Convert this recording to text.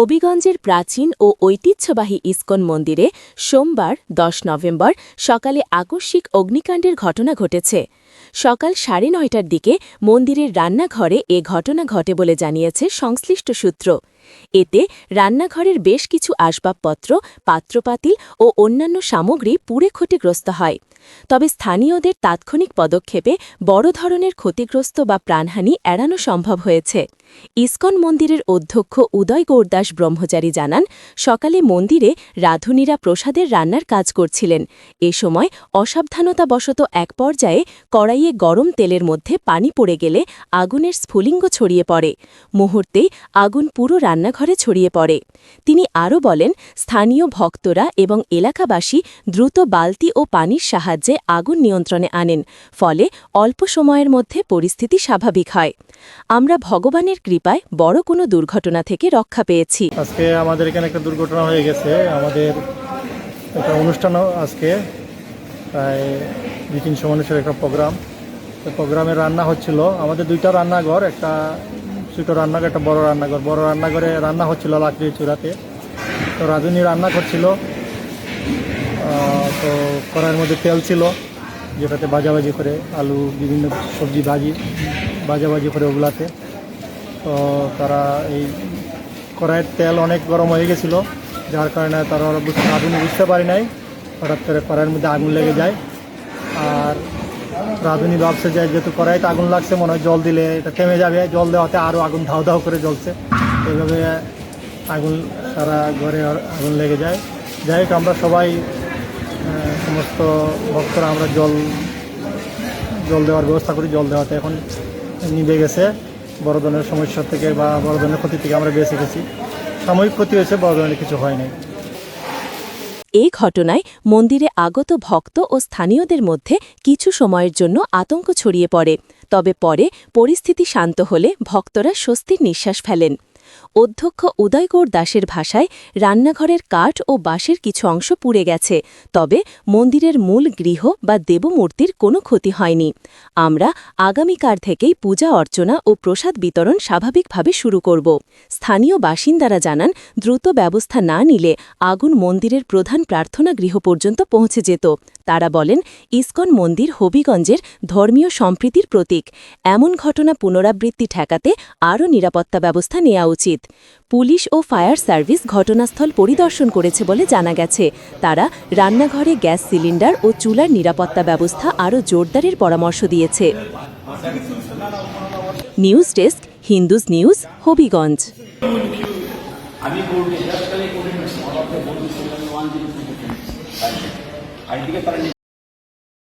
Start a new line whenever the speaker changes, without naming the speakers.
হবিগঞ্জের প্রাচীন ও ঐতিহ্যবাহী ইস্কন মন্দিরে সোমবার দশ নভেম্বর সকালে আকস্মিক অগ্নিকাণ্ডের ঘটনা ঘটেছে। সকাল সাড়ে নয়টার দিকে মন্দিরের রান্নাঘরে এ ঘটনা ঘটে বলে জানিয়েছে সংশ্লিষ্ট সূত্র। এতে রান্নাঘরের বেশ কিছু আসবাবপত্র, পাত্রপাতিল ও অন্যান্য সামগ্রী পুড়ে ক্ষতিগ্রস্ত হয়। তবে স্থানীয়দের তাৎক্ষণিক পদক্ষেপে বড় ধরনের ক্ষতিগ্রস্ত বা প্রাণহানি এড়ানো সম্ভব হয়েছে। ইস্কন মন্দিরের অধ্যক্ষ উদয় গৌরদাস ব্রহ্মচারী জানান, সকালে মন্দিরে রাধুনীরা প্রসাদের রান্নার কাজ করছিলেন। এ সময় অসাবধানতাবশত এক পর্যায়ে কড়াইয়ে গরম তেলের মধ্যে পানি পড়ে গেলে আগুনের স্ফুলিঙ্গ ছড়িয়ে পড়ে। মুহূর্তেই আগুন পুরো রান্নাঘরে ছড়িয়ে পড়ে। তিনি আরও বলেন, স্থানীয় ভক্তরা এবং এলাকাবাসী দ্রুত বালতি ও পানির সাহায্যে আগুন নিয়ন্ত্রণে আনেন, ফলে অল্প সময়ের মধ্যে পরিস্থিতি স্বাভাবিক হয়। আমরা ভগবানের কৃপায় বড় কোনো দুর্ঘটনা থেকে রক্ষা পেয়েছি।
আজকে আমাদের এখানে একটা দুর্ঘটনা হয়ে গেছে। আমাদের একটা অনুষ্ঠানও আজকে, প্রায় দুই তিনশো একটা প্রোগ্রাম। তো প্রোগ্রামে রান্না হচ্ছিল, আমাদের দুইটা রান্নাঘর, একটা ছোটো রান্নাঘর, একটা বড় রান্নাঘর। বড় রান্নাঘরে রান্না হচ্ছিল লাকড়ির চূড়াতে। তো রাজনী রান্না করছিল। তো কড়াইয়ের মধ্যে তেল ছিল, যেটাতে ভাজাভাজি করে আলু, বিভিন্ন সবজি ভাজি, ভাজাভাজি করে ওগুলাতে। তো তারা এই কড়াইয়ের তেল অনেক গরম হয়ে গেছিল, যার কারণে তারা আগুন বুঝতে পারি নাই, হঠাৎ করে কড়াইয়ের মধ্যে আগুন লেগে যায়। রাঁধুনি ভাবছে যে যেহেতু কড়াইতে আগুন লাগছে, মনে হয় জল দিলে এটা থেমে যাবে। জল দেওয়াতে আরও আগুন ধাও ধাও করে জ্বলছে। এইভাবে আগুন সারা ঘরে আগুন লেগে যায়। যাই হোক, আমরা সবাই সমস্ত ভক্তরা আমরা জল জল দেওয়ার ব্যবস্থা করি। জল দেওয়াতে এখন নিভে গেছে। বড় ধরনের সমস্যা থেকে বা বড় ধরনের ক্ষতি থেকে আমরা বেঁচে গেছি। সাময়িক ক্ষতি হয়েছে, বড় কিছু হয়নি
এই ঘটনায় মন্দিরে আগত ভক্ত ও স্থানীয়দের মধ্যে কিছু সময়ের জন্য আতঙ্ক ছড়িয়ে পড়ে। তবে পরে পরিস্থিতি শান্ত হলে ভক্তরা স্বস্তির নিঃশ্বাস ফেলেন। অধ্যক্ষ উদয়গৌর দাসের ভাষায় রান্নাঘরের কাঠ ও বাঁশের কিছু অংশ পুড়ে গেছে। তবে মন্দিরের মূল গৃহ বা দেবমূর্তির কোনো ক্ষতি হয়নি। আমরা আগামীকাল থেকেই পূজা অর্চনা ও প্রসাদ বিতরণ স্বাভাবিকভাবে শুরু করব। স্থানীয় বাসিন্দারা জানান, দ্রুত ব্যবস্থা না নিলে আগুন মন্দিরের প্রধান প্রার্থনা গৃহ পর্যন্ত পৌঁছে যেত। তারা বলেন, ইস্কন মন্দির হবিগঞ্জের ধর্মীয় সম্প্রীতির প্রতীক। এমন ঘটনা পুনরাবৃত্তি ঠেকাতে আরও নিরাপত্তা ব্যবস্থা নেওয়া উচিত। পুলিশ ও ফায়ার সার্ভিস ঘটনাস্থল পরিদর্শন করেছে বলে জানা গেছে। তারা রান্নাঘরে গ্যাস সিলিন্ডার ও চুলার নিরাপত্তা ব্যবস্থা আরও জোরদারের পরামর্শ দিয়েছে। নিউজ ডেস্ক, হিন্দুজ নিউজ, হবিগঞ্জ।